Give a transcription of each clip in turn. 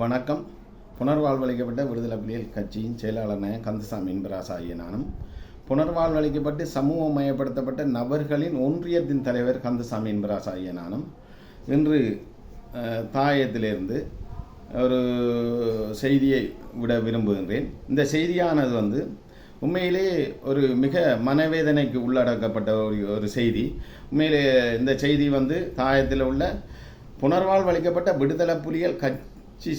வணக்கம். புனர்வாழ்வளிக்கப்பட்ட விடுதலை புலிகள் கட்சியின் செயலாளர் நாயன் கந்தசாமி இன்பராசா ஆகிய நானும் புனர்வாழ்வளிக்கப்பட்டு சமூகமயப்படுத்தப்பட்ட நபர்களின் ஒன்றியத்தின் தலைவர் கந்தசாமி இன்பராசா ஆகிய நானும் இன்று தாயத்திலிருந்து ஒரு செய்தியை விட விரும்புகின்றேன். இந்த செய்தியானது வந்து உண்மையிலே ஒரு மிக மனவேதனைக்கு உள்ளடக்கப்பட்ட ஒரு ஒரு செய்தி. உண்மையிலே இந்த செய்தி வந்து தாயத்தில் உள்ள புனர்வாழ்வளிக்கப்பட்ட விடுதலை புலிகள் கட்சி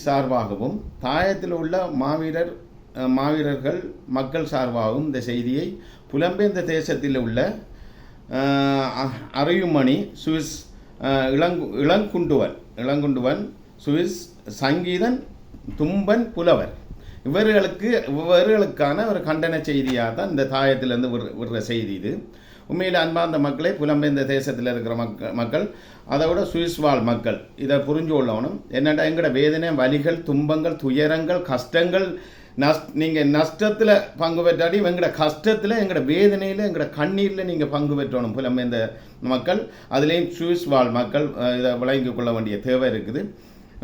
சார்பாகவும் தாயத்தில் உள்ள மாவீரர் மாவீரர்கள் மக்கள் சார்பாகவும் இந்த செய்தியை புலம்பெயர்ந்த தேசத்தில் உள்ள அ- அறியுமணி சுவிஸ் இளங்கு இளங்குண்டுவன் இளங்குண்டுவன் சுவிஸ் சங்கீதன் தும்பன் புலவர். இவர்களுக்கு இவர்களுக்கான ஒரு கண்டன செய்தியாக தான் இந்த தாயத்திலிருந்து விடுற விடுற செய்தி இது. உண்மையில் அன்பார்ந்த மக்களை புலம்பெயர்ந்த தேசத்தில் இருக்கிற மக்க மக்கள் அதை விட சுவிஸ் வாழ் மக்கள் இதை புரிஞ்சு கொள்ளணும். என்னடா எங்களோட வேதனை வலிகள் துன்பங்கள் துயரங்கள் கஷ்டங்கள் நஷ் நீங்கள் நஷ்டத்தில் பங்கு பெற்றாடி எங்களோட கஷ்டத்தில் எங்களோட வேதனையில் எங்களோட கண்ணீரில் நீங்கள் பங்கு பெற்றணும் புலம்பெயர்ந்த மக்கள். அதுலேயும் சுவிஸ் வாழ் மக்கள் இதை விளங்கி கொள்ள வேண்டிய தேவை இருக்குது.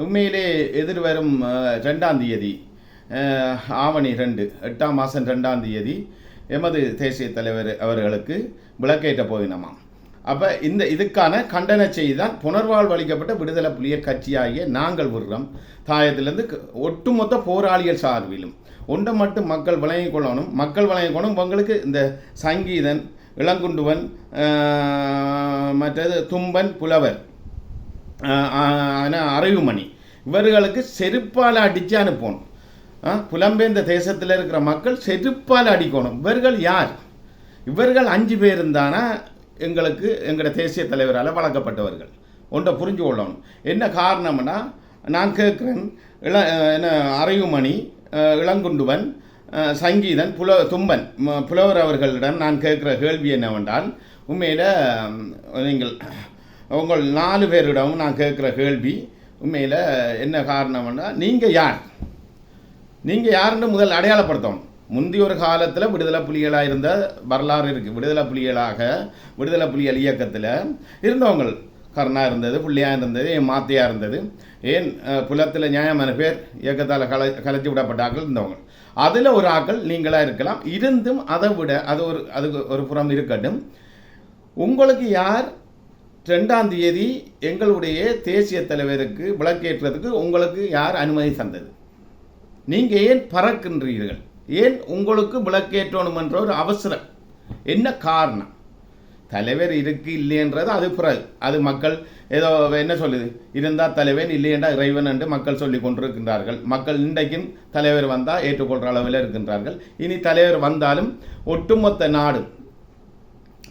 உண்மையிலே எதிர்வரும் ரெண்டாம் தேதி ஆவணி ரெண்டு எட்டாம் மாதம் ரெண்டாம் தேதி எமது தேசிய தலைவர் அவர்களுக்கு விளக்கேற்ற போயினமாம். அப்போ இந்த இதுக்கான கண்டன செய்தி தான் புனர்வாழ்வளிக்கப்பட்ட விடுதலை புலிகள் கட்சியாகிய நாங்கள் விடுறோம். தாயத்திலேருந்து ஒட்டுமொத்த போராளிகள் சார்பிலும் ஒன்றை மட்டும் மக்கள் விளங்கிக் கொள்ளணும். மக்கள் விளங்கிக் கொள்ளணும். உங்களுக்கு இந்த சங்கீதன் இளங்குண்டுவன் மற்றது தும்பன் புலவர் ஆஹ் அறிவுமணி இவர்களுக்கு செருப்பால் அடித்து அனுப்பணும் புலம்பெயர்ந்த தேசத்தில் இருக்கிற மக்கள் செருப்பால் அடிக்கணும். இவர்கள் யார்? இவர்கள் அஞ்சு பேர் இருந்தானா எங்களுக்கு எங்களோட தேசிய தலைவரால் வழங்கப்பட்டவர்கள் ஒன்றை புரிஞ்சு கொள்ளணும். என்ன காரணம்னா நான் கேட்குறேன் இள என்ன அரையுமணி இளங்குண்டுவன் சங்கீதன் புல தும்பன் புலவர் அவர்களிடம் நான் கேட்குற கேள்வி என்னவென்றால் உண்மையில் நீங்கள் உங்கள் நாலு பேரிடமும் நான் கேட்குற கேள்வி உண்மையில் என்ன காரணம்னா நீங்கள் யார்? நீங்கள் யாருன்னு முதல் அடையாளப்படுத்தணும். முந்தைய ஒரு காலத்தில் விடுதலை புலிகளாக இருந்த வரலாறு இருக்குது விடுதலை புலிகளாக விடுதலை புலிகள் இயக்கத்தில் இருந்தவங்க கருணா இருந்தது புள்ளியாக இருந்தது என் மாத்தையாக இருந்தது. ஏன் புலத்தில் நியாயமான பேர் இயக்கத்தால் கலை கலைச்சி விடப்பட்ட ஆட்கள் இருந்தவங்க. அதில் ஒரு ஆட்கள் நீங்களாக இருக்கலாம். இருந்தும் அதை விட அது ஒரு அதுக்கு ஒரு புறம் இருக்கட்டும். உங்களுக்கு யார் ரெண்டாம் தேதி எங்களுடைய தேசிய தலைவருக்கு விளக்கேற்றதுக்கு உங்களுக்கு யார் அனுமதி தந்தது? நீங்கள் ஏன் பறக்கின்றீர்கள்? ஏன் உங்களுக்கு விளக்கேற்றணும் என்ற ஒரு அவசரம். என்ன காரணம்? தலைவர் இருக்கு இல்லைன்றது அது பிறகு. அது மக்கள் ஏதோ என்ன சொல்லுது? இருந்தால் தலைவன் இல்லையென்றா இறைவன் என்று மக்கள் சொல்லி கொண்டிருக்கின்றார்கள். மக்கள் இன்றைக்கும் தலைவர் வந்தால் ஏற்றுக்கொள்கிற அளவில் இருக்கின்றார்கள். இனி தலைவர் வந்தாலும் ஒட்டுமொத்த நாடு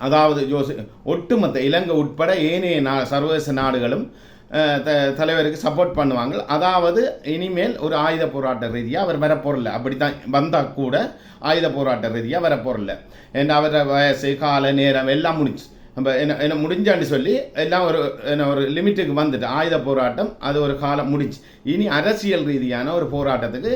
அதாவது ஜோசி ஒட்டுமொத்த இலங்கை உட்பட ஏனைய நா சர்வதேச நாடுகளும் த தலைவருக்கு சப்போர்ட் பண்ணுவாங்க. அதாவது இனிமேல் ஒரு ஆயுத போராட்ட ரீதியாக அவர் வரப்போறல அப்படித்தான் வந்தால் கூட ஆயுத போராட்ட ரீதியாக வரப்போறல ஏன்னா அவர வயசு கால நேரம் எல்லாம் முடிச்சு நம்ம என்ன என்ன முடிஞ்சான்னு சொல்லி எல்லாம் ஒரு என்ன ஒரு லிமிட்டுக்கு வந்துட்டு ஆயுத போராட்டம் அது ஒரு காலம் முடிச்சு இனி அரசியல் ரீதியான ஒரு போராட்டத்துக்கு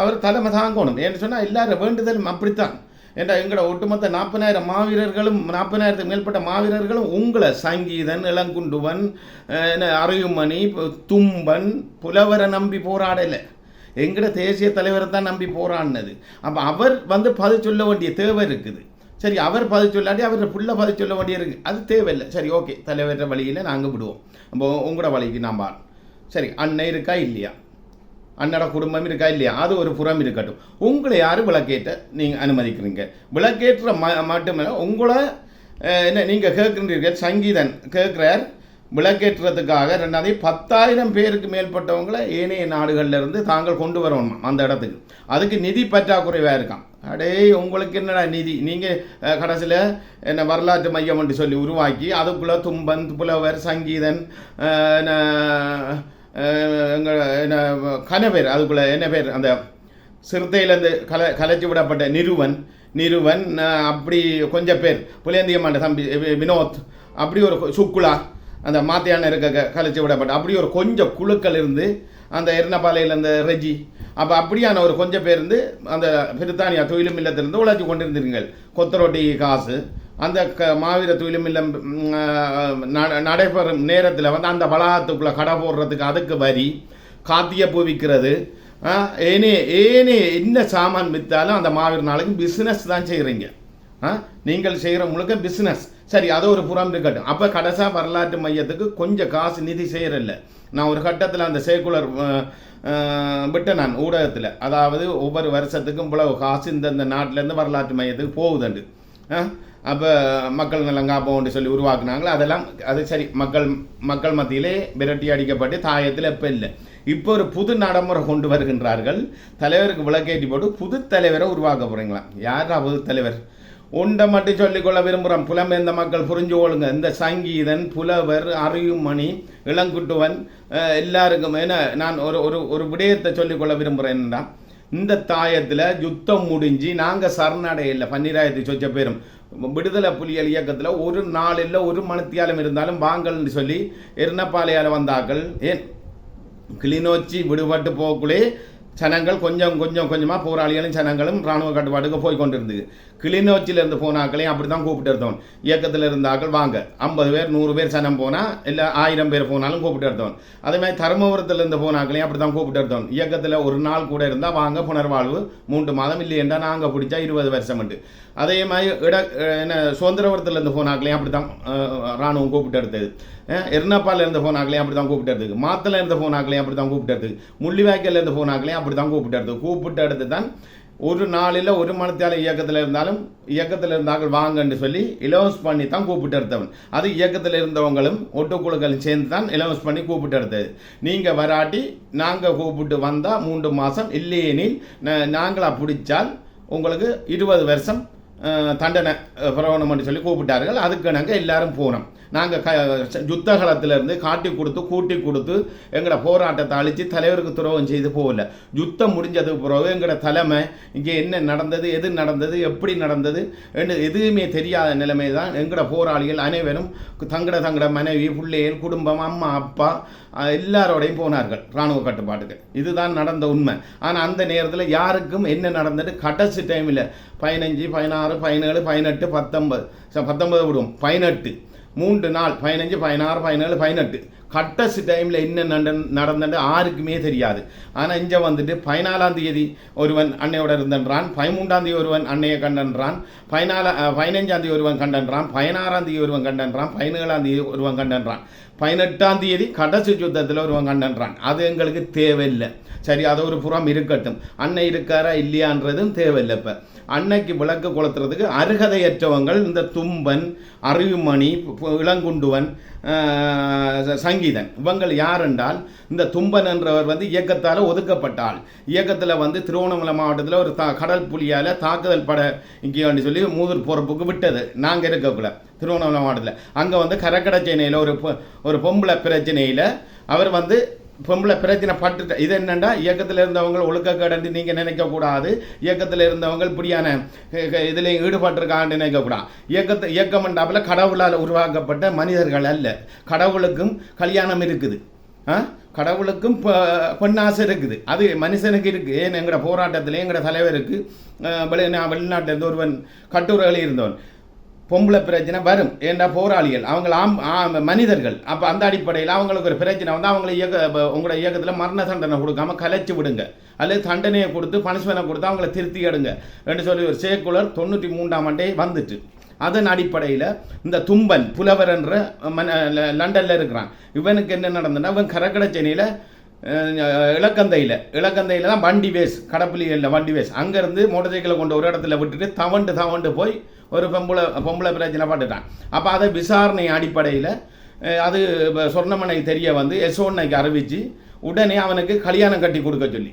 அவர் தலைமை தாங்கணும். ஏன்னு சொன்னால் எல்லாரும் வேண்டுதலும் அப்படித்தான். ஏண்டா எங்களோட ஒட்டுமொத்த நாற்பதாயிரம் மாவீரர்களும் நாற்பதாயிரத்துக்கு மேற்பட்ட மாவீரர்களும் உங்களை சங்கீதன் இளங்குண்டுவன் அஹ், என்ன தும்பன் புலவரை நம்பி போராடலை. எங்கட தேசிய தலைவரை தான் நம்பி போராடினது. அப்போ அவர் வந்து பதில் சொல்ல வேண்டிய தேவை இருக்குது. சரி அவர் பதில் சொல்லாட்டி அவர் புள்ள பதில் சொல்ல வேண்டிய இருக்குது அது தேவையில்லை. சரி ஓகே. தலைவர் வழியில் நாங்கள் விடுவோம். அப்போ உங்களோட வழிக்கு நாம் சரி அண்ணன் இருக்கா இல்லையா? அன்னோட குடும்பம் இருக்கா இல்லையா? அது ஒரு புறம் இருக்கட்டும். உங்களை யார் விளக்கேற்ற? நீங்கள் அனுமதிக்கிறீங்க. விளக்கேற்ற ம மட்டுமல்ல உங்களை என்ன நீங்கள் கேட்குறீங்க சங்கீதன் கேட்குறார் விளக்கேற்றத்துக்காக ரெண்டாவது பத்தாயிரம் பேருக்கு மேற்பட்டவங்களை ஏனைய நாடுகள்லேருந்து தாங்கள் கொண்டு வரணும் அந்த இடத்துக்கு. அதுக்கு நிதி பற்றாக்குறைவாக இருக்காம். அடே உங்களுக்கு என்னடா நிதி? நீங்கள் கடைசியில் என்ன வரலாற்று மையம் என்று சொல்லி உருவாக்கி அதுக்குள்ளே தும்பன் புலவர் சங்கீதன் எங்கள் என்ன கனபேர் அதுக்குள்ளே என்ன பேர்? அந்த சிறுத்தையிலேருந்து கலை கலைச்சி விடப்பட்ட நிறுவன் நிறுவன் அப்படி கொஞ்சம் பேர். புலேந்தியம்மாண்ட தம்பி வினோத். அப்படி ஒரு சுக்குலா. அந்த மாத்தியான இருக்க கலைச்சி விடப்பட்ட. அப்படி ஒரு கொஞ்சம் குழுக்கள் இருந்து அந்த எர்ணபாலையில் அந்த ரெஜி. அப்போ அப்படியான ஒரு கொஞ்சம் பேர் இருந்து அந்த பிரித்தானியா தொழிலும் இல்லத்திலிருந்து உழைச்சி கொண்டிருந்தீர்கள். கொத்தரொட்டி காசு. அந்த க மாவீர துயிலுமில்லம் இல்லம் நடைபெறும் நேரத்தில் வந்து அந்த வளாகத்துக்குள்ளே கடை போடுறதுக்கு அதுக்கு வரி காத்திய பூவிக்கிறது. ஆ, ஏனே ஏனே என்ன சாமான் விற்றாலும் அந்த மாவீர் நாளைக்கு பிஸ்னஸ் தான் செய்கிறீங்க ஆ நீங்கள் செய்கிற முழுக்க பிஸ்னஸ் சரி அது ஒரு புறம் இருக்கட்டும். அப்போ கடைசா வரலாற்று மையத்துக்கு கொஞ்சம் காசு நிதி செய்கிறல்ல நான் ஒரு கட்டத்தில் அந்த சேக்குலர் விட்டேன் நான் ஊடகத்தில். அதாவது ஒவ்வொரு வருஷத்துக்கும் இவ்வளவு காசு இந்தந்த நாட்டிலேருந்து வரலாற்று மையத்துக்கு போகுதுண்டு. அப்போ மக்கள் நலன் காப்போம்னு சொல்லி உருவாக்குனாங்களோ அதெல்லாம் அது சரி மக்கள் மக்கள் மத்தியிலே விரட்டி அடிக்கப்பட்டு தாயத்தில் இப்போ இல்லை. இப்போ ஒரு புது நடைமுறை கொண்டு வருகின்றார்கள். தலைவருக்கு விளக்கேற்றி போட்டு புது தலைவரை உருவாக்க போகிறீங்களா யாரா புது தலைவர்? உண்டை மட்டும் சொல்லிக்கொள்ள விரும்புகிறோம் புலம்பெயர்ந்த மக்கள் புரிஞ்சு கொள்ளுங்க. இந்த சங்கீதன் புலவர் அறிவுமணி இளங்குட்டுவன் எல்லாருக்கும் ஏன்னா நான் ஒரு ஒரு ஒரு விடயத்தை சொல்லிக்கொள்ள விரும்புகிறேன் என்னடா இந்த தாயத்தில் யுத்தம் முடிஞ்சு நாங்கள் சரணடையில். பன்னிராயிரத்தி சொச்ச பேரும். விடுதலை புலிகள் இயக்கத்தில் ஒரு நாள் இல்லை ஒரு மணித்தியாலம் இருந்தாலும் வாங்கல்னு சொல்லி எருணப்பாளையால் வந்தாக்கள் ஏன்? கிளிநொச்சி விடுபட்டு போக்குள்ளே ஜனங்கள் கொஞ்சம் கொஞ்சம் கொஞ்சமாக போராளிகளும் ஜனங்களும் இராணுவ கட்டுப்பாட்டுக்கு போய் கொண்டிருந்தது. கிளிநொச்சியிலேருந்து போனாக்களையும் அப்படி தான் கூப்பிட்டு இருந்தோம். இயக்கத்தில் இருந்தாக்கள் வாங்க. ஐம்பது பேர் நூறு பேர் சனம் போனால் இல்லை ஆயிரம் பேர் போனாலும் கூப்பிட்டு இருந்தோம். அதே மாதிரி தருமபுரத்துலேருந்து போனாக்களையும் அப்படி தான் கூப்பிட்டு இருந்தோம். இயக்கத்தில் ஒரு நாள் கூட இருந்தால் வாங்க புனர்வாழ்வு மூன்று மாதம் இல்லையென்றா நாங்கள் பிடிச்சா இருபது வருஷம் உண்டு. அதே மாதிரி இட என்ன சுதந்திரபுரத்துலேருந்து போனாக்களையும் அப்படி தான் இராணுவம் கூப்பிட்டு எடுத்தது எர்ணப்பால ஃபோன் போனாக்களையும் அப்படி தான் கூப்பிட்டு எடுத்தது மாத்தில் ஃபோன் போனாக்களையும் அப்படி தான் கூப்பிட்டு எடுத்தது முள்ளிவாய்க்கல்ல ஃபோன் போனாக்களையும் அப்படி தான் கூப்பிட்டு எடுத்தது கூப்பிட்டு எடுத்து தான் ஒரு நாளில் ஒரு மணத்தால இயக்கத்தில் இருந்தாலும் இயக்கத்தில் இருந்தார்கள் வாங்கன்னு சொல்லி இலவன்ஸ் பண்ணி தான் கூப்பிட்டு எடுத்தவன் அது இயக்கத்தில் இருந்தவங்களும் ஒட்டுக்குழுக்களும் சேர்ந்து தான் இலவஸ் பண்ணி கூப்பிட்டு எடுத்தது நீங்கள் வராட்டி நாங்கள் கூப்பிட்டு வந்தால் மூன்று மாதம் இல்லையெனில் நாங்களாக பிடிச்சால் உங்களுக்கு இருபது வருஷம் தண்டனை பிரவணம் பிரகடனம்னு சொல்லி கூப்பிட்டார்கள். அதுக்கு நாங்கள் எல்லாரும் போனோம். நாங்கள் க யுத்த காலத்திலேருந்து காட்டி கொடுத்து கூட்டி கொடுத்து எங்களோட போராட்டத்தை அழித்து தலைவருக்கு துரோகம் செய்து போகல. யுத்தம் முடிஞ்சதுக்கு பிறகு எங்களோட தலைமை இங்கே என்ன நடந்தது எது நடந்தது எப்படி நடந்தது என்று எதுவுமே தெரியாத நிலைமை தான் எங்களோட போராளிகள் அனைவரும் தங்கட தங்கட மனைவி பிள்ளைகள் குடும்பம் அம்மா அப்பா எல்லாரோடையும் போனார்கள் இராணுவ கட்டுப்பாட்டுக்கு. இதுதான் நடந்த உண்மை. ஆனால் அந்த நேரத்தில் யாருக்கும் என்ன நடந்தது? கடைசி டைமில் பதினஞ்சு பதினாறு பதினேழு பதினெட்டு பத்தொன்பது. ச- பத்தொன்பது விடுவோம். பதினெட்டு. மூன்று நாள். பதினஞ்சு பதினாறு பதினேழு பதினெட்டு. கட்டசி டைமில் என்ன நட நடந்தது யாருக்குமே தெரியாது. ஆனால் இங்கே வந்துட்டு பதினாலாம் தேதி ஒருவன் அன்னையோட இருந்தன்றான் பதிமூன்றாம் தேதி ஒருவன் அன்னையை கண்டன்றான் பதினாலா பதினஞ்சாம் தேதி ஒருவன் கண்டன்றான் பதினாறாம் தேதி ஒருவன் கண்டன்றான் பதினேழாம் தேதி ஒருவன் கண்டன்றான். பதினெட்டாம் தேதி கடைசி யுத்தத்தில் ஒருவன் கண்டன்றான். அது எங்களுக்கு தேவையில்லை. சரி அது ஒரு புறம் இருக்கட்டும். அன்னை இருக்காரா இல்லையான்றதும் தேவையில்லை இப்போ. அன்னைக்கு விளக்கு கொளுத்துறதுக்கு அருகதையற்றவங்கள் இந்த தும்பன் அறிவுமணி இளங்குண்டுவன் சங்கீதன் இவங்கள் யார் என்றால் இந்த தும்பன் என்றவர் வந்து இயக்கத்தால் ஒதுக்கப்பட்டாள். இயக்கத்தில் வந்து திருவண்ணாமலை மாவட்டத்தில் ஒரு தா கடல் புலியால் தாக்குதல் பட இங்கே சொல்லி மூதூர் பொறுப்புக்கு விட்டது. நாங்கள் இருக்கக்குள்ள திருவண்ணாமலை மாவட்டத்தில். அங்கே வந்து கரக்கடை சென்னையில் ஒரு ஒரு பொம்பளை பிரச்சனையில் அவர் வந்து பொம்பளை பிரச்சனை பட்டு இது என்னென்னா இயக்கத்தில் இருந்தவங்க ஒழுக்க கடந்து நீங்கள் நினைக்கக்கூடாது இயக்கத்தில் இருந்தவங்க இப்படியான இதில் ஈடுபட்டிருக்கான்னு நினைக்கக்கூடாது இயக்கத்தை இயக்கம்ண்டாப்புல கடவுளால் உருவாக்கப்பட்ட மனிதர்கள் அல்ல. கடவுளுக்கும் கல்யாணம் இருக்குது. ஆ? கடவுளுக்கும் பெ- பெண்ணாசை இருக்குது. அது மனுஷனுக்கு இருக்குது ஏன் எங்களோட போராட்டத்தில் எங்களோட தலைவருக்கு வெளி நான் வெளிநாட்டிலிருந்து ஒருவன் கட்டுரை எழுதியிருந்தவன். பொம்பளை பிரச்சனை வரும். ஏன்னா போராளிகள்? அவங்க ஆம் மனிதர்கள். அப்போ அந்த அடிப்படையில் அவங்களுக்கு ஒரு பிரச்சனை வந்து அவங்கள இயக்க உங்களோட இயக்கத்தில் மரண தண்டனை கொடுக்காம கலைச்சி விடுங்க. அல்லது தண்டனையை கொடுத்து பனிஷ்மெண்ட்டை கொடுத்து அவங்கள திருத்தி எடுங்க. என்று சொல்லி ஒரு சேக்குலர் தொண்ணூற்றி மூன்றாம் ஆண்டே வந்துட்டு அதன் அடிப்படையில் இந்த தும்பன் புலவர் என்ற மன லண்டனில் இருக்கிறான். இவனுக்கு என்ன நடந்ததுன்னா இவன் கரக்கடை சென்னையில் இலக்கந்தையில் இலக்கந்தையில் தான் வண்டி வேஸ் கடப்புலியில் வண்டி வேஸ். அங்கேருந்து மோட்டர் சைக்கிளை கொண்டு ஒரு இடத்துல விட்டுட்டு தவண்டு தவண்டு போய் ஒரு பொம்பளை பொம்பளை பிரச்சனை பட்டுட்டான். அப்போ அதை விசாரணை அடிப்படையில் அது இப்போ சொர்ணமனை தெரிய வந்து யசோன்னைக்கு அறிவித்து உடனே அவனுக்கு கல்யாணம் கட்டி கொடுக்க சொல்லி.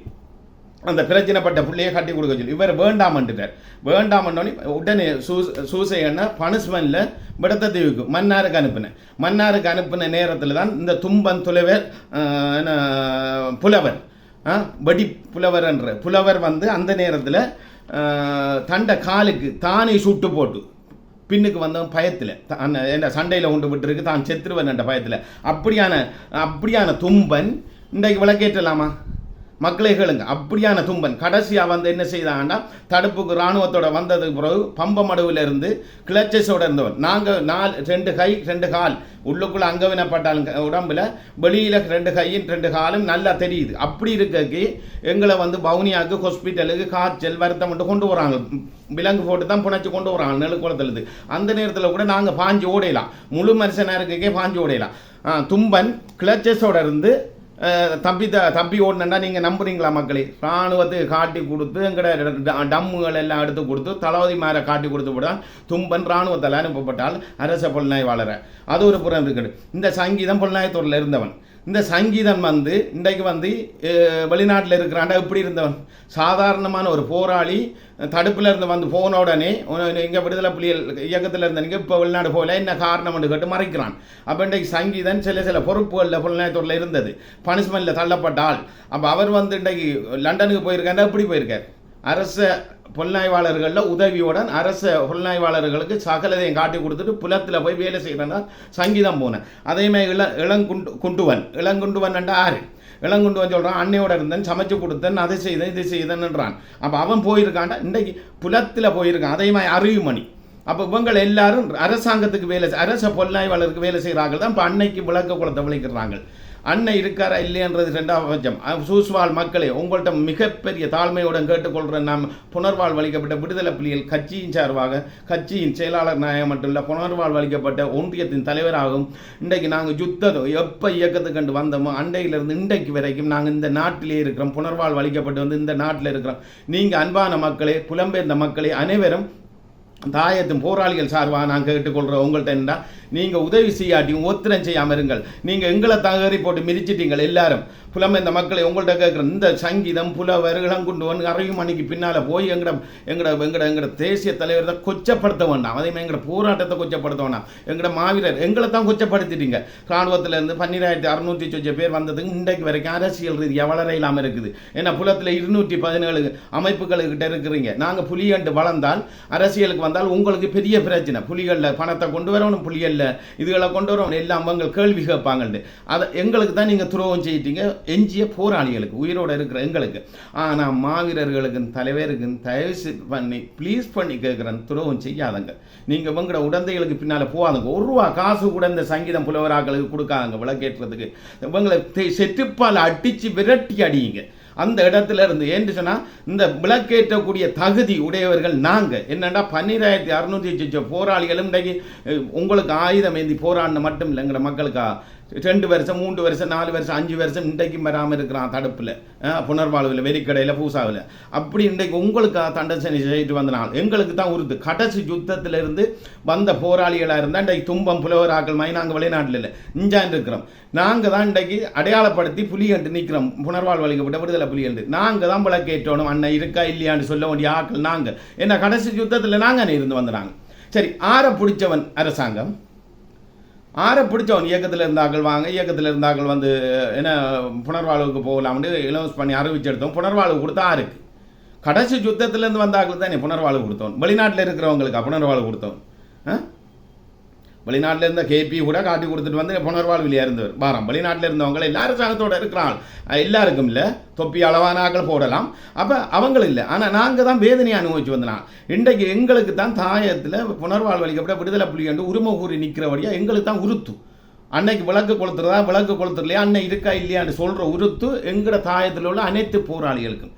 அந்த பிரச்சனைப்பட்ட பிள்ளையை கட்டி கொடுக்க சொல்லி. இவர் வேண்டாமன்ட்டுட்டார் வேண்டாமன்னோடனே உடனே சூஸ் சூசை பனிஷ்மெண்ட்டில் விடத்த தீவுக்கு மன்னாருக்கு அனுப்பினேன் மன்னாருக்கு அனுப்பின நேரத்தில் தான் இந்த தும்பன் துளவர் என்ன புலவர் வெடி புலவர் என்ற புலவர் வந்து அந்த நேரத்தில் தண்டை காலுக்கு தானே சுட்டு போட்டு. பின்னுக்கு வந்தவன் பயத்தில். என்ன சண்டையில் கொண்டு விட்டுருக்கு தான் செத்துருவன் என்ற பயத்தில். அப்படியான அப்படியான தும்பன் இன்றைக்கு விளக்கேற்றலாமா? மக்களை கேளுங்க. அப்படியான தும்பன். கடைசியாக வந்து என்ன செய்தாங்கன்னா தடுப்புக்கு இராணுவத்தோட வந்ததுக்கு பிறகு பம்பமடுவில் இருந்து கிளச்சஸோட இருந்தவர் நாங்கள் நாலு ரெண்டு கை ரெண்டு கால். அங்கே அங்கவினப்பட்டாலும் உடம்புல வெளியில் ரெண்டு கையும் ரெண்டு காலும் நல்லா தெரியுது. அப்படி இருக்கக்கு எங்களை வந்து பவுனியாவுக்கு ஹாஸ்பிட்டலுக்கு காய்ச்சல் வருத்தம் மட்டும் கொண்டு வராங்க. விலங்கு போட்டு தான் புனைச்சு கொண்டு வராங்க நெழுக்குளத்துலேருந்து அந்த நேரத்தில் கூட நாங்கள் பாஞ்சு ஓடையலாம். முழு மனுஷனாக நேரத்துக்கே பாஞ்சு ஓடையலாம். தும்பன் கிளச்சஸோட இருந்து தம்பி த தம்பி ஓடணுன்னா நீங்கள் நம்புறீங்களா மக்களே? இராணுவத்துக்கு காட்டி கொடுத்து எங்கட டம்முகள் எல்லாம் எடுத்து கொடுத்து தளபதி மாரை காட்டி கொடுத்து விட தும்பன் இராணுவத்தில் அனுப்பப்பட்டால் அரச புலனாய்வாளரை. அது ஒரு புறம் இருக்குது. இந்த சங்கீதம் புலனாய்த்துறையில் இருந்தவன். இந்த சங்கீதம் வந்து இன்றைக்கு வந்து வெளிநாட்டில் இருக்கிறாண்டா இப்படி இருந்தவன். சாதாரணமான ஒரு போராளி தடுப்பில் இருந்து வந்து போன உடனே இங்கே விடுதலை புலிகள் இயக்கத்தில் இருந்தவங்க இப்போ வெளிநாடு போகல என்ன காரணம்னு கேட்டு மறைக்கிறான். அப்போ இன்றைக்கு சங்கீதன் சில சில பொறுப்புகளில் புலனாய்த்துறையில் இருந்தது. பனிஷ்மெண்ட்டில் தள்ளப்பட்டால் அப்போ அவர் வந்து இன்றைக்கு லண்டனுக்கு போயிருக்காரு இப்படி போயிருக்கார்? அரச புலனாய்வாளர்களில் உதவியுடன் அரச புலனாய்வாளர்களுக்கு சகலதையும் காட்டி கொடுத்துட்டு புலத்தில் போய் வேலை செய்கிறேன்னா சங்கீதம் போனேன் அதேமாதிரி இள இளங்குண்டு குண்டுவன். இளங்குண்டுவன் ஆறு இளங்குண்டுவன் சொல்கிறான் அன்னையோட இருந்தேன் சமைச்சு கொடுத்தேன் அதை செய்தேன் இது செய்தேன்ன்றான் அப்போ அவன் போயிருக்கான்டா இன்றைக்கு புலத்தில் போயிருக்கான் அதே மாதிரி அறிவுமணி அப்போ இவங்க எல்லாரும் அரசாங்கத்துக்கு வேலை அரச பொல்லாய்வாளருக்கு வேலை செய்கிறார்கள் தான் இப்போ அன்னைக்கு விளக்க குளத்தை விளைக்கிறாங்க அன்னை இருக்காரா இல்லையன்றது ரெண்டாவது பட்சம். சூஸ்வால் மக்களே உங்கள்கிட்ட மிகப்பெரிய தாழ்மையுடன் கேட்டுக்கொள்கிற நாம் புனர்வாழ் வலிக்கப்பட்ட விடுதலை புலிகள் கட்சியின் சார்பாக கட்சியின் செயலாளர் நாயகம் மட்டும் இல்லை புனர்வாழ் வலிக்கப்பட்ட ஒன்றியத்தின் தலைவராகும் இன்றைக்கு நாங்கள் யுத்தம் எப்போ இயக்கத்துக்கு கண்டு வந்தோமோ அண்டையிலிருந்து இன்றைக்கு வரைக்கும் நாங்கள் இந்த நாட்டிலே இருக்கிறோம். புனர்வாழ் வலிக்கப்பட்டு வந்து இந்த நாட்டில் இருக்கிறோம். நீங்கள் அன்பான மக்களே புலம்பெயர்ந்த மக்களே அனைவரும் தாயத்தின் போராளிகள் சார்பாக நான் கேட்டுக்கொள்கிறோம் உங்கள்கிட்ட என்ன நீங்கள் உதவி செய்யாட்டியும் ஒத்திரம் செய்யாமல் இருங்கள் நீங்கள் எங்களை தகரி போட்டு மிதிச்சிட்டீங்கள் எல்லாரும். புலமை இந்த மக்களை உங்கள்கிட்ட கேட்குற இந்த சங்கீதம் புலவர் இளங்குண்டுவன் அரையும் மணிக்கு பின்னால் போய் எங்கட எங்கட எங்கட எங்கட தேசிய தலைவர் தான் கொச்சப்படுத்த வேண்டாம். அதே மாதிரி எங்கட போராட்டத்தை கொச்சப்படுத்த வேண்டாம். எங்கட மாவீரர் எங்களை தான் கொச்சப்படுத்திட்டீங்க. இராணுவத்திலேருந்து பன்னிராயிரத்தி அறுநூற்றி சொச்ச பேர் வந்ததுக்கு இன்றைக்கு வரைக்கும் அரசியல் ரீதியாக வளர இல்லாமல் இருக்குது. ஏன்னா புலத்தில் இருநூற்றி பதினேழு அமைப்புகளுக்கிட்ட இருக்கிறீங்க. நாங்கள் புலியண்டு வளர்ந்தால் அரசியலுக்கு வந்தால் உங்களுக்கு பெரிய பிரச்சனை. புலிகளில் பணத்தை கொண்டு வரணும் புலிகளில் இதுகளை கொண்டு வரணும் எல்லாம் அம்பங்கள் கேள்வி கேட்பாங்கள்ட்டு அதை எங்களுக்கு தான் நீங்கள் துரோகம் செய்யிட்டீங்க. எஞ்சிய போராளிகளுக்கு உயிரோட இருக்கிற எங்களுக்கு. ஆனால் மாவீரர்களுக்கு தலைவருக்கு தயவு பண்ணி ப்ளீஸ் பண்ணி கேட்குறேன். துரோகம் செய்யாதங்க. நீங்கள் உங்களோட உடந்தைகளுக்கு பின்னால் போகாதங்க. ஒரு ரூபா காசு கூட இந்த சங்கீதம் புலவராக்களுக்கு கொடுக்காதங்க விளக்கேற்றுறதுக்கு இவங்களை தெ- அடித்து விரட்டி அடியுங்க. அந்த இடத்துல இருந்து ஏன்னு சொன்னால் இந்த விளக்கேற்றக்கூடிய தகுதி உடையவர்கள் நாங்கள். என்னடா பன்னிரெண்டாயிரத்தி அறுநூத்தி போராளிகளும் இன்றைக்கு உங்களுக்கு ஆயுதம் ஏந்தி போராடின மட்டும் இல்லை எங்களை மக்களுக்கா? ரெண்டு வருஷம் மூன்று வருஷம் நாலு வருஷம் அஞ்சு வருஷம் இன்றைக்கும் வராமல் இருக்கிறான் தடுப்பில். புனர்வாழ்வில் வெறிக்கடையில் பூசாவில். அப்படி இன்றைக்கு உங்களுக்கு தண்டசனி செய்துட்டு வந்த நாள். எங்களுக்கு தான் உருது கடைசி யுத்தத்திலிருந்து வந்த போராளிகளாக இருந்தால் இன்றைக்கு தும்பம் புலவராக்கள் மாதிரி நாங்கள் வெளிநாட்டில் இல்லை. இஞ்சான் இருக்கிறோம். நாங்கள் தான் இன்றைக்கு அடையாளப்படுத்தி புலிகண்டு நிற்கிறோம் புனர்வாழ்வு அளிக்கப்பட்ட விடுதலை புலிகண்டு நாங்கள் தான் விளக்கேற்றணும். அண்ணன் இருக்கா இல்லையான்னு சொல்ல வேண்டிய ஆட்கள் நாங்கள் ஏன்னா கடைசி யுத்தத்தில் நாங்கள் இருந்து வந்தாங்க சரி ஆற பிடிச்சவன் அரசாங்கம். ஆரை பிடிச்சவன். இயக்கத்தில் இருந்தார்கள் வாங்க இயக்கத்தில் இருந்தார்கள் வந்து என்ன புனர்வாழ்வுக்கு போகலாம்னு இலவஸ் பண்ணி அறிவிச்சு எடுத்தோம் புனர்வாழ்வு கொடுத்தா ஆருக்கு கடைசி யுத்தத்திலேருந்து வந்தார்கள் தானே புனர்வாழ்வு கொடுத்தோம் வெளிநாட்டில் இருக்கிறவங்களுக்கு புனர்வாழ்வு கொடுத்தோம் ஆ? வெளிநாட்டில் இருந்த கேபி கூட காட்டி கொடுத்துட்டு வந்து புனர்வாழ்வில் இருந்தவர். பாரம். வெளிநாட்டில் இருந்தவங்க எல்லா அரசாங்கத்தோட இருக்கிறாள் எல்லாருக்கும் இல்லை. தொப்பி அளவானாக்கள் போடலாம். அப்போ அவங்களும் இல்லை. ஆனால் நாங்கள் தான் வேதனையை அனுபவிச்சு வந்தனால் இன்றைக்கு எங்களுக்கு தான் தாயத்தில் புனர்வாழ்வு அளிக்கப்பட்ட விடுதலை புலி என்று உரிமை கூறி நிற்கிறபடியாக எங்களுக்கு தான் உருத்து. அன்னைக்கு விளக்கு கொளுத்துறதா? விளக்கு கொளுத்துறலையா? அன்னை இருக்கா இல்லையான்னு சொல்கிற உருத்து எங்களோட தாயத்தில் உள்ள அனைத்து போராளிகளுக்கும்.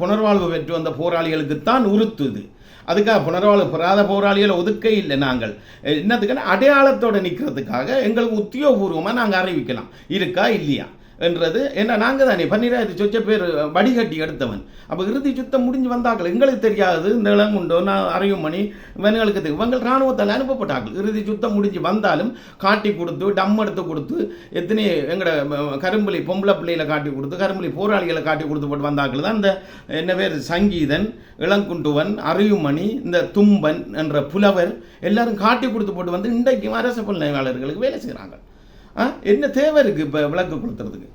புனர்வாழ்வு பெற்று வந்த போராளிகளுக்கு தான் உருத்து இது. அதுக்காக புனர்வாழ்வு பெறாத போராளிகளை ஒதுக்க இல்லை நாங்கள். என்னத்துக்குன்னா அடையாளத்தோடு நிற்கிறதுக்காக எங்களுக்கு உத்தியோகபூர்வமாக நாங்கள் அறிவிக்கலாம். இருக்கா இல்லையா? என்றது. என்ன நாங்கள் தானே பன்னிராயிரத்தி சொச்ச பேர் வடிகட்டி எடுத்தவன். அப்போ இறுதி சுத்தம் முடிஞ்சு வந்தாக்கள் எங்களுக்கு தெரியாது இந்த இளங்குண்டோ நான் அறையும் மணி இவங்களுக்கு தெரியும் இவங்க இராணுவத்தால் அனுப்பப்பட்டார்கள். இறுதி சுத்தம் முடிஞ்சு வந்தாலும் காட்டி கொடுத்து டம் எடுத்து கொடுத்து எத்தனை எங்களோட கரும்புலி பொம்பளை பிள்ளைகளை காட்டி கொடுத்து கரும்புலி போராளிகளை காட்டி கொடுத்து போட்டு வந்தாக்கள் தான் இந்த என்ன பேர் சங்கீதன் இளங்குண்டுவன் அறியுமணி இந்த தும்பன் என்ற புலவர் எல்லாரும் காட்டி கொடுத்து போட்டு வந்து இன்றைக்கும் அரசு புலனாய்வாளர்களுக்கு வேலை செய்கிறாங்க என்ன தேவை இருக்குது இப்போ விளக்கு கொடுத்துறதுக்கு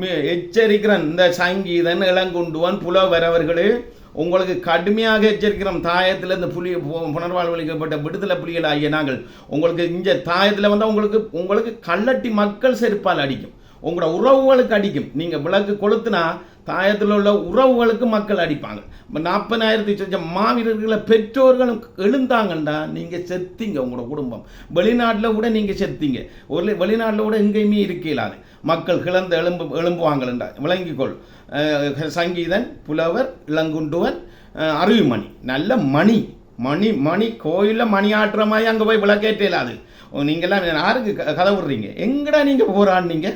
மி- எச்சரிக்கிறேன். இந்த சங்கீதன் இளங்குண்டுவன் புலவர் அவர்களே உங்களுக்கு கடுமையாக எச்சரிக்கிறோம். தாயத்தில் இந்த புலி புனர்வாழ்வளிக்கப்பட்ட விடுதலை புலிகள் ஆகிய நாங்கள் உங்களுக்கு இங்கே தாயத்தில் வந்தால் உங்களுக்கு உங்களுக்கு கள்ளட்டி மக்கள் செருப்பால் அடிக்கும். உங்களோட உறவுகளுக்கு அடிக்கும். நீங்கள் விளக்கு கொளுத்துனா தாயத்தில் உள்ள உறவுகளுக்கு மக்கள் அடிப்பாங்க. இப்போ நாற்பதாயிரத்தி செஞ்ச மாவீரர்களை பெற்றோர்களும் எழுந்தாங்கண்டா நீங்கள் செத்தீங்க உங்களோட குடும்பம். வெளிநாட்டில் கூட நீங்கள் செத்தீங்க. ஒரு வெளிநாட்டில் கூட எங்கேயுமே இருக்கலாது மக்கள் கிளந்து எழும்பு எழும்புவாங்கள்டா. விளங்கிக்கொள். சங்கீதன் புலவர் இளங்குண்டுவன் அருவிமணி நல்ல மணி. மணி மணி கோயிலில் மணி ஆட்டுற மாதிரி அங்கே போய் விளக்கேற்றலாது நீங்கள்லாம் யாருக்கு க- கதை விடுறீங்க எங்கடா நீங்கள் போராடினீங்க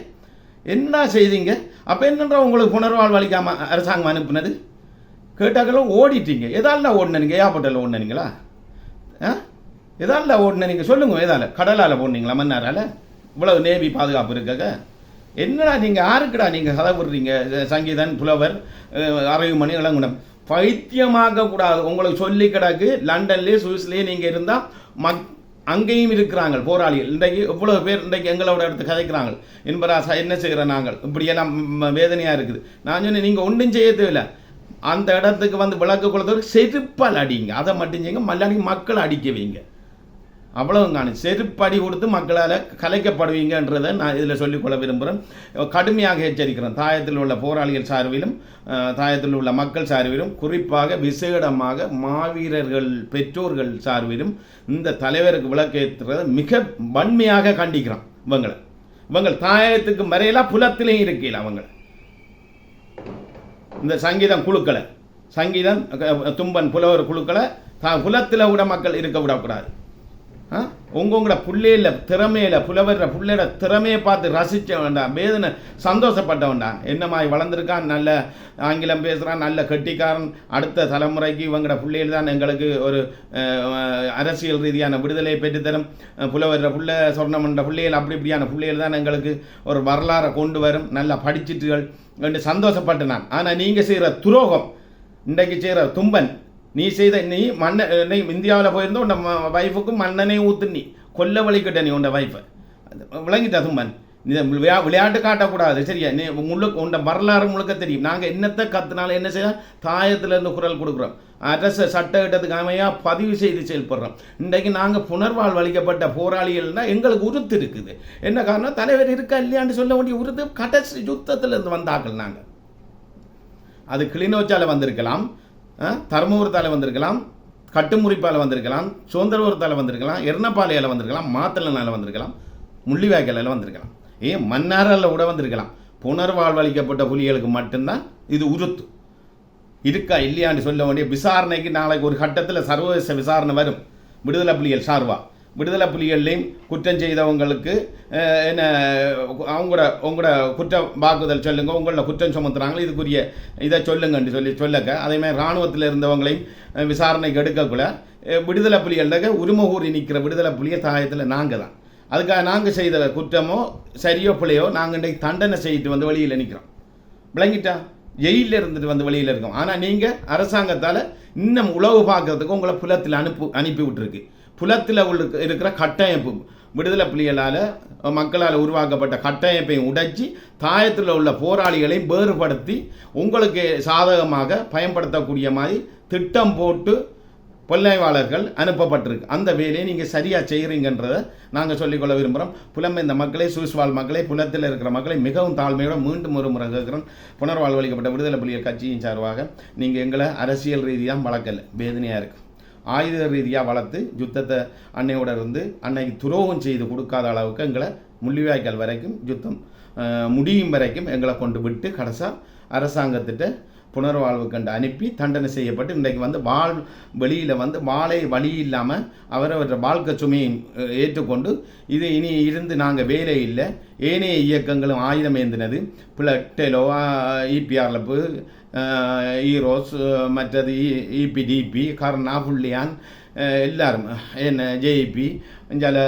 என்ன செய்தீங்க? அப்போ என்னன்ற உங்களுக்கு புனர்வாழ்வு அளிக்காம அரசாங்கம் அனுப்புனது? கேட்டாக்களும் ஓடிட்டீங்க. எதால ஓடினீங்க? ஏப்பட்டில் ஓடினீங்களா? ஆ? எதால ஓடினீங்க? சொல்லுங்க எதால. கடலால் போனீங்களா மன்னாரால? இவ்வளவு நேவி பாதுகாப்பு இருக்காங்க என்னடா நீங்கள் யாருக்குடா நீங்கள் கதை விடுறீங்க? சங்கீதன் புலவர் அரவிமணி அறிவுமணி இளங்குணம் பைத்தியமாக்க கூடாது. உங்களுக்கு சொல்லி கிடக்கு லண்டன்லேயே சுவிஸ்லேயே நீங்கள் இருந்தால் மக் அங்கேயும் இருக்கிறாங்க போராளிகள். இன்றைக்கு எவ்வளோ பேர் இன்றைக்கு எங்களோட எடுத்து கதைக்கிறாங்க என்பராசா என்ன செய்கிற நாங்கள்? இப்படியெல்லாம் ம், வேதனையாக இருக்குது. நான் சொன்னேன் நீங்கள் ஒன்றும் செய்ய தேவையில்லை. அந்த இடத்துக்கு வந்து விளக்கு கொடுத்தவருக்கு செருப்பால் அடிங்க. அதை மட்டும் செய்யுங்க மல்லாடி மக்கள் அடிக்க வைங்க. அவ்வளவு காணும் செருப்படி கொடுத்து மக்களால் கலைக்கப்படுவீங்கன்றதை நான் இதில் சொல்லிக்கொள்ள விரும்புகிறேன் கடுமையாக எச்சரிக்கிறேன். தாயத்தில் உள்ள போராளிகள் சார்பிலும் தாயத்தில் உள்ள மக்கள் சார்பிலும் குறிப்பாக விசேடமாக மாவீரர்கள் பெற்றோர்கள் சார்பிலும் இந்த தலைவருக்கு விளக்கேற்றுறதை மிக வன்மையாக கண்டிக்கிறான் இவங்களை. இவங்க தாயத்துக்கு மறையலாம் புலத்திலையும் இருக்கல அவங்க இந்த சங்கீதம் குழுக்களை. சங்கீதம் தும்பன் புலவர் குழுக்களை தான் புலத்தில் கூட மக்கள் இருக்க விடக்கூடாது. ஆ? உங்களோட புள்ளையில திறமையில புலவர புள்ளையோட திறமையை பார்த்து ரசிச்ச வேண்டாம் வேதனை சந்தோஷப்பட்ட வேண்டாம் என்னமாய் வளர்ந்துருக்கான் நல்ல ஆங்கிலம் பேசுகிறான் நல்ல கெட்டிக்காரன். அடுத்த தலைமுறைக்கு இவங்களோட பிள்ளைகள் தான் எங்களுக்கு ஒரு அரசியல் ரீதியான விடுதலையை பெற்றுத்தரும். புலவர்ற புள்ள சொர்ணமன்ற பிள்ளைகள் அப்படி இப்படியான பிள்ளைகள் தான் எங்களுக்கு ஒரு வரலாறை கொண்டு வரும். நல்லா படிச்சிட்டுகள். என்று சந்தோஷப்பட்டு நான். ஆனால் நீங்கள் செய்கிற துரோகம் இன்றைக்கு செய்கிற தும்பன் நீ செய்த நீ மண்ண இந்தியாவில் போயிருந்தோம் உன் வைஃபுக்கும் மன்னனே ஊத்து நீ. கொல்ல வலிக்கிட்ட நீ உன் வைஃபை விளங்கிட்டா தும்பன் நீ விளையா விளையாட்டு காட்டக்கூடாது சரியா? நீ முழுக்க உண்ட வரலாறு முழுக்க தெரியும். நாங்கள் என்னத்தை கத்துனாலும் என்ன செய்யலாம்? தாயத்திலேருந்து குரல் கொடுக்குறோம். அரச சட்டகிட்டத்துக்கு அமையாக பதிவு செய்து செயல்படுறோம். இன்றைக்கு நாங்கள் புனர்வாழ்வு போராளிகள் தான் எங்களுக்கு உறுத்து இருக்குது. என்ன காரணம்? தலைவர் இருக்கா இல்லையான்னு சொல்ல வேண்டிய உறுத்து கடைசி யுத்தத்திலேருந்து வந்தாக்கள் நாங்கள் அது கிளிநோச்சால வந்திருக்கலாம். தருமபுரத்தால வந்திருக்கலாம் கட்டுமுறிப்பால் வந்திருக்கலாம் சுதந்திரபுரத்தால் வந்திருக்கலாம் எர்ணப்பாளையால் வந்திருக்கலாம் மாத்தளனால் வந்திருக்கலாம் முள்ளிவாய்க்காலில் வந்திருக்கலாம். ஏன் மன்னாரால் கூட வந்திருக்கலாம். புனர்வாழ்வளிக்கப்பட்ட புலிகளுக்கு மட்டும்தான் இது உருத்து. இருக்கா இல்லையான்னு சொல்ல வேண்டிய விசாரணைக்கு நாளைக்கு ஒரு கட்டத்தில் சர்வதேச விசாரணை வரும். விடுதலை புலிகள் சார்பாக விடுதலை புலிகள்லையும் குற்றம் செய்தவங்களுக்கு என்ன அவங்களோட உங்களோட குற்றம் வாக்குதல் சொல்லுங்க உங்களோட குற்றம் சுமத்துறாங்களோ? இதுக்குரிய இதை சொல்லுங்கன்னு சொல்லி சொல்லக்க. அதே மாதிரி இராணுவத்தில் இருந்தவங்களையும் விசாரணைக்கு எடுக்கக்குள்ள விடுதலை புலிகள்ல உரிமகூறி நிற்கிற விடுதலை புலிகள் தாயத்தில் நாங்கள் தான். அதுக்காக நாங்கள் செய்த குற்றமோ சரியோ பிள்ளையோ நாங்கள் இன்றைக்கு தண்டனை செய்துட்டு வந்து வெளியில் நிற்கிறோம் விளங்கிட்டா? ஜெயிலில் இருந்துட்டு வந்து வெளியில் இருக்கோம். ஆனால் நீங்கள் அரசாங்கத்தால் இன்னும் உழவு பார்க்கறதுக்கு உங்களை புலத்தில் அனுப்பு அனுப்பி விட்டுருக்கு. புலத்தில் உள்ள இருக்கிற கட்டமைப்பு. விடுதலை புலிகளால் மக்களால் உருவாக்கப்பட்ட கட்டமைப்பையும் உடைச்சி தாயத்தில் உள்ள போராளிகளையும் வேறுபடுத்தி உங்களுக்கு சாதகமாக பயன்படுத்தக்கூடிய மாதிரி திட்டம் போட்டு கொள்ளைவாளர்கள் அனுப்பப்பட்டிருக்கு. அந்த வேலையை நீங்கள் சரியாக செய்கிறீங்கன்றதை நாங்கள் சொல்லிக்கொள்ள விரும்புகிறோம் புலம்பெயர்ந்த இந்த மக்களை சுவிஸ்வாழ் மக்களை புலத்தில் இருக்கிற மக்களை மிகவும் தாழ்மையோட மீண்டும் ஒரு முறை கேட்குறோம். புனர்வாழ்வளிக்கப்பட்ட விடுதலை புலிகள் கட்சியின் சார்பாக நீங்கள் எங்களை அரசியல் ரீதியாக வழக்கலை வேதனையாக இருக்குது ஆயுத ரீதியாக வளர்த்து யுத்தத்தை அன்னையோட இருந்து அன்னைக்கு துரோகம் செய்து கொடுக்காத அளவுக்கு எங்களை முள்ளிவாய்க்கால் வரைக்கும் யுத்தம் முடியும் வரைக்கும் எங்களை கொண்டு விட்டு கடைசாக அரசாங்கத்திட்ட புனர்வாழ்வு கண்டு அனுப்பி தண்டனை செய்யப்பட்டு இன்றைக்கு வந்து வாழ் வெளியில் வந்து வாழை வழி இல்லாமல் அவரவற்ற வாழ்க்கை சுமையை ஏற்றுக்கொண்டு இது இனி இருந்து நாங்கள் வேலை இல்லை. ஏனைய இயக்கங்களும் ஆயுதம் ஏந்தினது. பிளட்டெலோ ஈரோஸ் மற்றது இபிடிபி கர்ணா புள்ளியான் அஹ், எல்லாரும் என்ன ஜேஇபி சில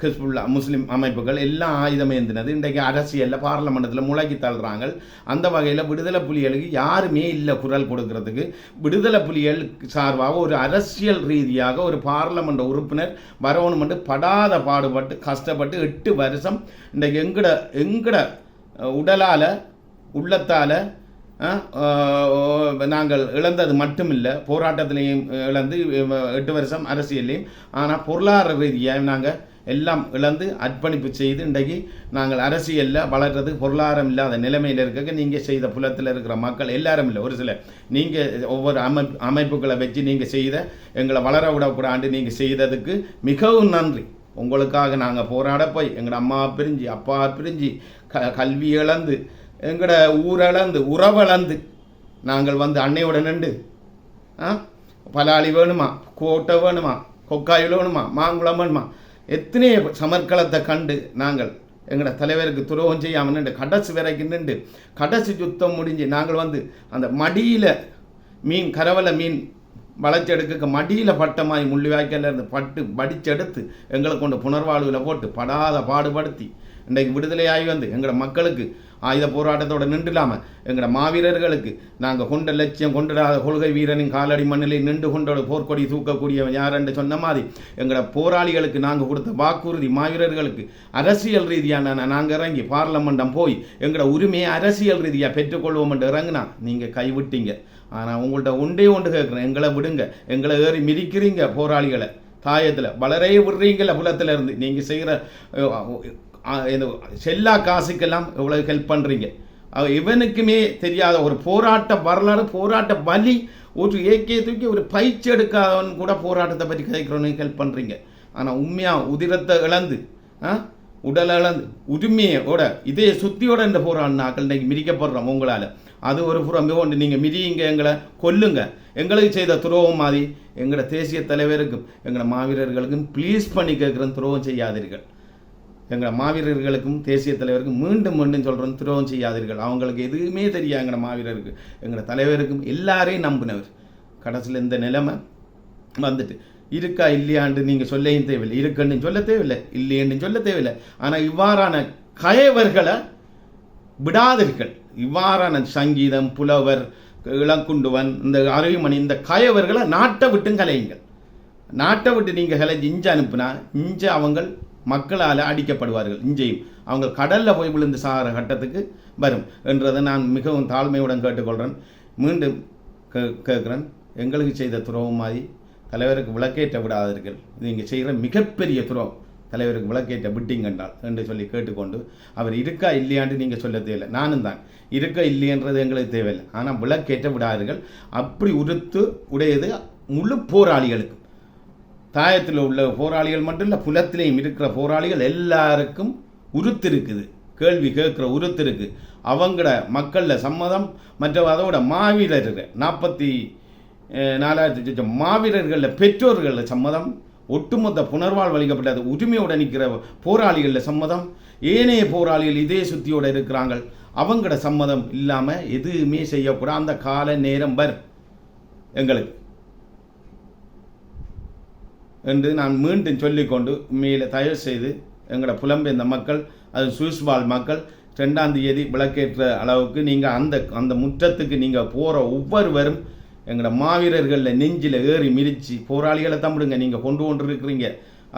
ஹிஸ்புல்லா முஸ்லீம் அமைப்புகள் எல்லாம் ஆயுதம் ஏந்தினது இன்றைக்கு அரசியலில் பார்லமெண்டத்தில் முளைக்கி தள்ளுறாங்க அந்த வகையில் விடுதலை புலிகளுக்கு யாருமே இல்லை குரல் கொடுக்கறதுக்கு விடுதலை புலிகள் சார்பாக ஒரு அரசியல் ரீதியாக ஒரு பார்லமெண்ட் உறுப்பினர் வரணுமென்று படாத பாடுபட்டு கஷ்டப்பட்டு எட்டு வருஷம் இன்றைக்கு எங்கட எங்கட உடலால் உள்ளத்தால் நாங்கள் இழந்தது மட்டுமில்லை போராட்டத்திலையும் இழந்து எட்டு வருஷம் அரசியல்லையும். ஆனால் பொருளாதார ரீதியாக நாங்கள் எல்லாம் இழந்து அர்ப்பணிப்பு செய்து இன்றைக்கு நாங்கள் அரசியலில் வளர்றது பொருளாதாரம் இல்லாத நிலைமையில் இருக்க நீங்கள் செய்த புலத்தில் இருக்கிற மக்கள் எல்லாரும் இல்லை. ஒரு சில நீங்கள் ஒவ்வொரு அமைப்பு அமைப்புகளை வச்சு நீங்கள் செய்த எங்களை வளர விடக்கூடாண்டு நீங்கள் செய்ததுக்கு மிகவும் நன்றி. உங்களுக்காக நாங்கள் போராட போய் எங்களோட அம்மா பிரிஞ்சு அப்பா பிரிஞ்சு க கல்வி இழந்து எங்களோட ஊரளந்து உறவளந்து நாங்கள் வந்து அன்னையோட நின்று ஆ? பலாளி வேணுமா கோட்டை வேணுமா கொக்காயில் வேணுமா மாங்குளம் வேணுமா எத்தனை சமர்க்களத்தை கண்டு நாங்கள் எங்களோட தலைவருக்கு துரோகம் செய்யாமல் நின்று கடைசி வரைக்கும் நின்று கடைசி சுத்தம் முடிஞ்சு நாங்கள் வந்து அந்த மடியில் மீன் கரவலை மீன் வளைச்செடுக்க மடியில் பட்டமாய் முள்ளிவாய்க்கால இருந்து பட்டு படிச்செடுத்து எங்களை கொண்டு புனர்வாழ்வில் போட்டு படாத பாடுபடுத்தி இன்றைக்கு விடுதலையாகி வந்து எங்களோட மக்களுக்கு ஆயுத போராட்டத்தோட இல்லாமல் எங்களோட மாவீரர்களுக்கு நாங்கள் கொண்ட லட்சியம் கொண்டிடாத கொள்கை வீரனின் காலடி மண்ணிலே நின்று கொண்டோட போர்க்கொடி தூக்கக்கூடியவன் யார் என்று சொன்ன மாதிரி எங்களோட போராளிகளுக்கு நாங்கள் கொடுத்த வாக்குறுதி மாவீரர்களுக்கு அரசியல் ரீதியான நாங்கள் இறங்கி பார்லமெண்டம் போய் எங்களோட உரிமையை அரசியல் ரீதியாக பெற்றுக்கொள்வோம் என்று இறங்குனா நீங்கள் கைவிட்டீங்க. ஆனால் உங்கள்கிட்ட ஒன்றே ஒன்று கேட்குறேன் எங்களை விடுங்க. எங்களை ஏறி மிதிக்கிறீங்க போராளிகளை. தாயத்தில் வளரே விடுறீங்கள புலத்தில் இருந்து நீங்கள் செய்கிற இந்த செல்லா காசுக்கெல்லாம் எவ்வளோ ஹெல்ப் பண்ணுறீங்க இவனுக்குமே தெரியாத ஒரு போராட்ட வரலாறு போராட்ட வலி ஒரு ஏக்கையை தூக்கி ஒரு பயிற்சி எடுக்காதவன் கூட போராட்டத்தை பற்றி கேட்குறவனுக்கு ஹெல்ப் பண்ணுறீங்க ஆனால் உண்மையாக உதிரத்தை இழந்து ஆ உடலை இழந்து உரிமையோட இதே சுத்தியோட இந்த போராடினாக்கள் இன்றைக்கி மிதிக்கப்படுறோம் உங்களால். அது ஒரு புறம் கொண்டு நீங்கள் மிதியுங்க எங்களை கொல்லுங்க. எங்களுக்கு செய்த துரோகம் மாதிரி எங்களோட தேசிய தலைவருக்கும் எங்களோட மாவீரர்களுக்கும் ப்ளீஸ் பண்ணி கேட்குற துரோகம் செய்யாதீர்கள். எங்களை மாவீரர்களுக்கும் தேசிய தலைவருக்கும் மீண்டும் மீண்டும் சொல்கிறோம் துரோகம் செய்யாதீர்கள். அவங்களுக்கு எதுவுமே தெரியாது எங்களை மாவீரருக்கு. எங்களோட தலைவருக்கும் எல்லாரையும் நம்பினவர். கடைசியில் இந்த நிலைமை வந்துட்டு இருக்கா இல்லையாண்டு நீங்கள் சொல்லையும் தேவையில்லை. இருக்குன்னு சொல்ல தேவையில்லை இல்லையன்னு சொல்ல தேவையில்லை. ஆனால் இவ்வாறான கயவர்களை விடாதீர்கள். இவ்வாறான சங்கீதம் புலவர் இளங்குண்டுவன் இந்த அருவிமணி இந்த கயவர்களை நாட்டை விட்டும் கலையுங்கள். நாட்டை விட்டு நீங்கள் கலைஞ்சு இஞ்சி அனுப்புனா இஞ்ச அவங்கள் மக்களால் அடிக்கப்படுவார்கள். இஞ்சையும் அவங்க கடலில் போய் விழுந்து சாகிற கட்டத்துக்கு வரும் என்றதை நான் மிகவும் தாழ்மையுடன் கேட்டுக்கொள்கிறேன் மீண்டும் கே கேட்குறேன். எங்களுக்கு செய்த துரோகம் மாதிரி தலைவருக்கு விளக்கேற்ற விடாதீர்கள். நீங்கள் செய்கிற மிகப்பெரிய துறவம் தலைவருக்கு விளக்கேற்ற விட்டிங் கண்டால் என்று சொல்லி கேட்டுக்கொண்டு அவர் இருக்கா இல்லையான்னு நீங்கள் சொல்ல தேவையில்லை. நானும் தான். இருக்க இல்லையன்றது எங்களுக்கு தேவையில்லை. ஆனால் விளக்கேற்ற விடாதீர்கள். அப்படி உறுத்து உடையது முழு போராளிகளுக்கு தாயத்தில் உள்ள போராளிகள் மட்டும் இல்லை புலத்திலையும் இருக்கிற போராளிகள் எல்லாருக்கும் உருத்து இருக்குது கேள்வி கேட்குற உருத்து இருக்குது அவங்களோட மக்களில் சம்மதம் மற்ற அதோட மாவீரர்கள் நாற்பத்தி நாலாயிரத்தி மாவீரர்களில் பெற்றோர்களில் சம்மதம் ஒட்டுமொத்த புனர்வாழ் வலிக்கப்பட்டது உரிமையோடு நிற்கிற போராளிகளில் சம்மதம் ஏனைய போராளிகள் இதே சுத்தியோடு இருக்கிறாங்க அவங்களோட சம்மதம் இல்லாமல் எதுவுமே செய்யக்கூடாது. அந்த கால நேரம் வரும் எங்களுக்கு. என்று நான் மீண்டும் சொல்லிக்கொண்டு உண்மையில் தயவு செய்து எங்களோட புலம்பெயர்ந்த மக்கள் அது சுவிஸ் மக்கள் ரெண்டாம் தேதி விளக்கேற்ற அளவுக்கு நீங்கள் அந்த அந்த முற்றத்துக்கு நீங்கள் போகிற ஒவ்வொருவரும் எங்களோட மாவீரர்களில் நெஞ்சில் ஏறி மிதித்து போராளிகளை தம்பிடுங்க நீங்கள் கொண்டு கொண்டு இருக்கிறீங்க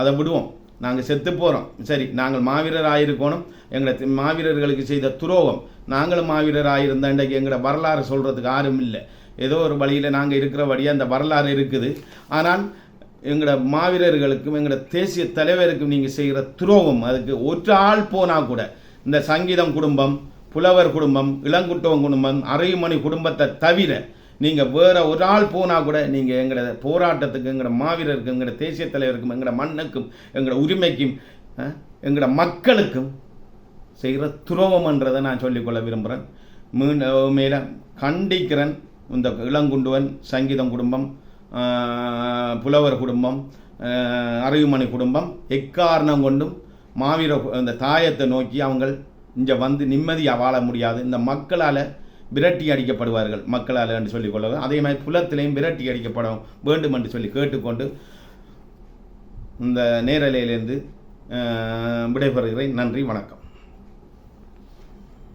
அதை விடுவோம். நாங்கள் செத்து போகிறோம் சரி நாங்கள் மாவீரர் ஆயிருக்கணும் எங்களை மாவீரர்களுக்கு செய்த துரோகம். நாங்களும் மாவீரர் ஆகியிருந்த இன்றைக்கு எங்களோட வரலாறு சொல்கிறதுக்கு யாரும் இல்லை ஏதோ ஒரு வழியில் நாங்கள் இருக்கிற வழியாக அந்த வரலாறு இருக்குது. ஆனால் எங்களோட மாவீரர்களுக்கும் எங்களோட தேசிய தலைவருக்கும் நீங்கள் செய்கிற துரோகம். அதுக்கு ஒரு ஆள் போனால் கூட இந்த சங்கீதம் குடும்பம் புலவர் குடும்பம் இளங்குட்டவன் குடும்பம் அரைமணி குடும்பத்தை தவிர நீங்கள் வேற ஒரு ஆள் போனால் கூட நீங்கள் எங்களோட போராட்டத்துக்கு எங்களோட மாவீரருக்கும் எங்களோட தேசிய தலைவருக்கும் எங்களோட மண்ணுக்கும் எங்களோட உரிமைக்கும் எங்களோட மக்களுக்கும் செய்கிற துரோகம்ன்றதை நான் சொல்லிக்கொள்ள விரும்புகிறேன் மீண்டும் மேலே கண்டிக்கிறேன். இந்த இளங்குண்டுவன் சங்கீதம் குடும்பம் புலவர் குடும்பம் அறிவுமணி குடும்பம் எக்காரணம் கொண்டும் மாவீர இந்த தாயத்தை நோக்கி அவங்கள் இங்கே வந்து நிம்மதியாக வாழ முடியாது. இந்த மக்களால் விரட்டி அடிக்கப்படுவார்கள். மக்களால் என்று சொல்லிக் கொள்ள அதே மாதிரி புலத்திலையும் விரட்டி அடிக்கப்படும் வேண்டும் என்று சொல்லி கேட்டுக்கொண்டு இந்த நேரலையிலிருந்து விடைபெறுகிறேன். நன்றி வணக்கம்.